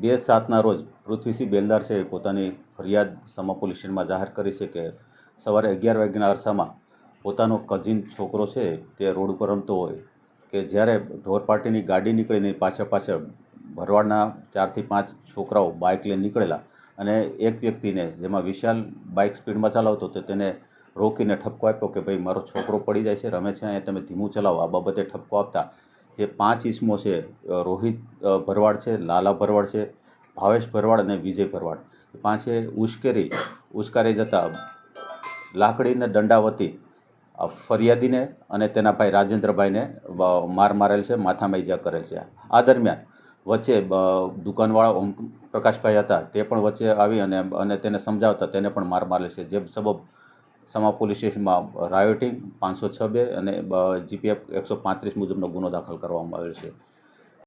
બે સાતના રોજ પૃથ્વીસિંહ બેલદાર છે પોતાની ફરિયાદ સમા પોલીસ સ્ટેશનમાં જાહેર કરી છે કે સવારે અગિયાર વાગ્યાના અરસામાં પોતાનો કઝિન છોકરો છે તે રોડ ઉપર રમતો હોય કે જ્યારે ઢોર પાર્ટીની ગાડી નીકળીને પાછળ પાછળ ભરવાડના ચારથી પાંચ છોકરાઓ બાઇક લઈને નીકળેલા અને એક વ્યક્તિને જેમાં વિશાલ બાઇક સ્પીડમાં ચલાવતો હતો, તેને રોકીને ઠપકો આપ્યો કે, ભાઈ, મારો છોકરો પડી જાય છે, રમે છે, અહીંયા તમે ધીમું ચલાવો. આ બાબતે ઠપકો આપતા જે પાંચ ઈસમો છે રોહિત ભરવાડ છે, લાલા ભરવાડ છે, ભાવેશ ભરવાડ અને વિજય ભરવાડ. પાંચે ઉશ્કેરી, ઉશ્કારી જતા લાકડીને દંડાવતી ફરિયાદીને અને તેના ભાઈ રાજેન્દ્રભાઈને માર મારેલ છે, માથામાં ઈજા કરેલ છે. આ દરમિયાન વચ્ચે દુકાનવાળા ઓમ, પ્રકાશભાઈ હતા, તે પણ વચ્ચે આવી અને અને તેને સમજાવતા તેને પણ માર મારેલ છે. જે સબબ સમા પોલીસ સ્ટેશનમાં રાયોટિંગ પાંચસો છ બે અને જીપીએફ એકસો પાંત્રીસ મુજબનો ગુનો દાખલ કરવામાં આવેલ છે.